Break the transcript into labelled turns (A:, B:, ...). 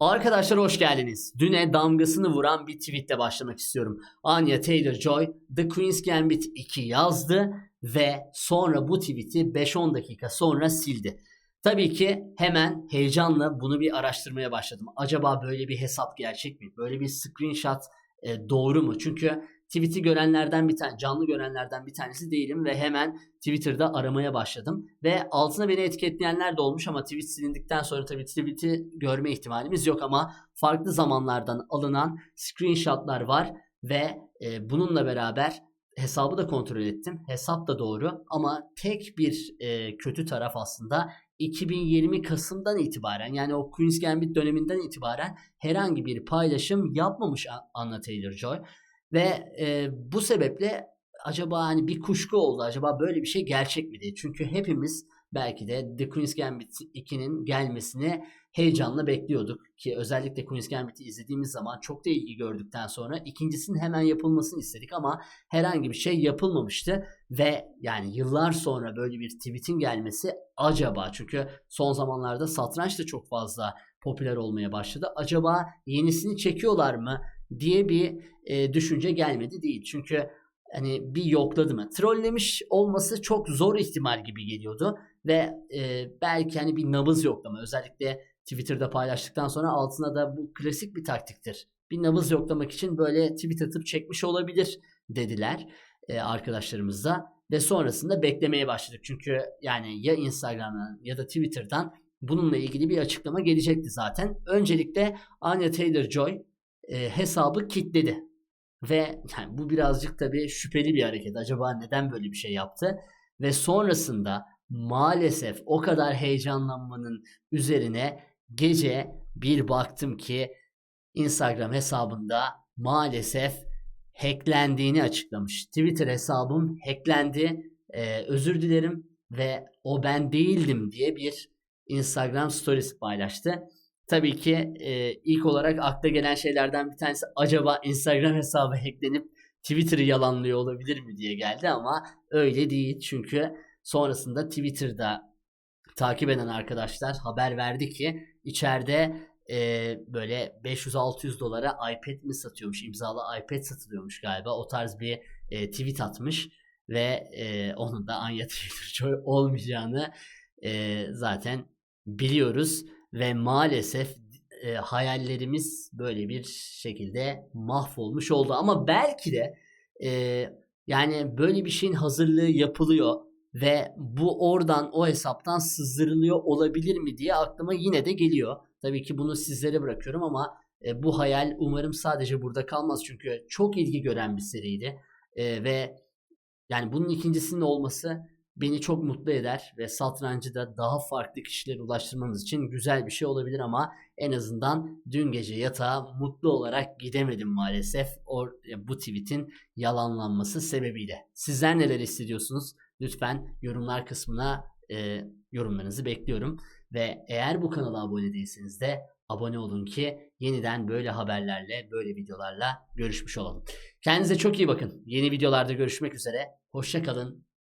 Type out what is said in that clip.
A: Arkadaşlar hoş geldiniz. Düne damgasını vuran bir tweetle başlamak istiyorum. Anya Taylor-Joy The Queen's Gambit 2 yazdı ve sonra bu tweet'i 5-10 dakika sonra sildi. Tabii ki hemen heyecanla bunu bir araştırmaya başladım. Acaba böyle bir hesap gerçek mi? Böyle bir screenshot e, doğru mu? Çünkü tweet'i görenlerden bir tane, canlı görenlerden bir tanesi değilim ve hemen Twitter'da aramaya başladım. Ve altına beni etiketleyenler de olmuş ama tweet silindikten sonra tabii tweet'i görme ihtimalimiz yok ama farklı zamanlardan alınan screenshotlar var ve e, bununla beraber hesabı da kontrol ettim. Hesap da doğru ama tek bir e, kötü taraf aslında 2020 Kasım'dan itibaren yani o Queen's Gambit döneminden itibaren herhangi bir paylaşım yapmamış Anna Taylor-Joy. Ve e, bu sebeple acaba hani bir kuşku oldu. Acaba böyle bir şey gerçek mi diye. Çünkü hepimiz belki de The Queen's Gambit 2'nin gelmesini heyecanla bekliyorduk. Ki özellikle Queen's Gambit'i izlediğimiz zaman çok da ilgi gördükten sonra ikincisinin hemen yapılmasını istedik ama herhangi bir şey yapılmamıştı. Ve yani yıllar sonra böyle bir tweet'in gelmesi acaba çünkü son zamanlarda satranç da çok fazla popüler olmaya başladı. Acaba yenisini çekiyorlar mı diye bir e, düşünce gelmedi değil. Çünkü hani bir yokladı mı? Trollemiş olması çok zor ihtimal gibi geliyordu ve e, belki hani bir nabız yoklama özellikle Twitter'da paylaştıktan sonra altına da bu klasik bir taktiktir. Bir nabız yoklamak için böyle tweet atıp çekmiş olabilir dediler e, arkadaşlarımız da ve sonrasında beklemeye başladık. Çünkü yani ya Instagram'dan ya da Twitter'dan bununla ilgili bir açıklama gelecekti zaten. Öncelikle Anya Taylor-Joy e, hesabı kilitledi. Ve yani bu birazcık tabii şüpheli bir hareket. Acaba neden böyle bir şey yaptı? Ve sonrasında maalesef o kadar heyecanlanmanın üzerine gece bir baktım ki Instagram hesabında maalesef hacklendiğini açıklamış. Twitter hesabım hacklendi. Ee, özür dilerim ve o ben değildim diye bir Instagram stories paylaştı. Tabii ki e, ilk olarak akla gelen şeylerden bir tanesi acaba Instagram hesabı hacklenip Twitter'ı yalanlıyor olabilir mi diye geldi ama öyle değil. Çünkü sonrasında Twitter'da takip eden arkadaşlar haber verdi ki içeride e, böyle 500-600 dolara iPad mi satıyormuş imzalı iPad satılıyormuş galiba o tarz bir e, tweet atmış ve e, onun da Anya Taylor-Joy olmayacağını e, zaten biliyoruz ve maalesef e, hayallerimiz böyle bir şekilde mahvolmuş oldu. Ama belki de e, yani böyle bir şeyin hazırlığı yapılıyor ve bu oradan o hesaptan sızdırılıyor olabilir mi diye aklıma yine de geliyor. Tabii ki bunu sizlere bırakıyorum ama e, bu hayal umarım sadece burada kalmaz. Çünkü çok ilgi gören bir seriydi. E, ve yani bunun ikincisinin olması beni çok mutlu eder ve satrancı da daha farklı kişilere ulaştırmamız için güzel bir şey olabilir ama en azından dün gece yatağa mutlu olarak gidemedim maalesef o, e, bu tweet'in yalanlanması sebebiyle. Sizler neler hissediyorsunuz? Lütfen yorumlar kısmına e, yorumlarınızı bekliyorum. Ve eğer bu kanala abone değilseniz de abone olun ki yeniden böyle haberlerle, böyle videolarla görüşmüş olalım. Kendinize çok iyi bakın. Yeni videolarda görüşmek üzere. Hoşça kalın.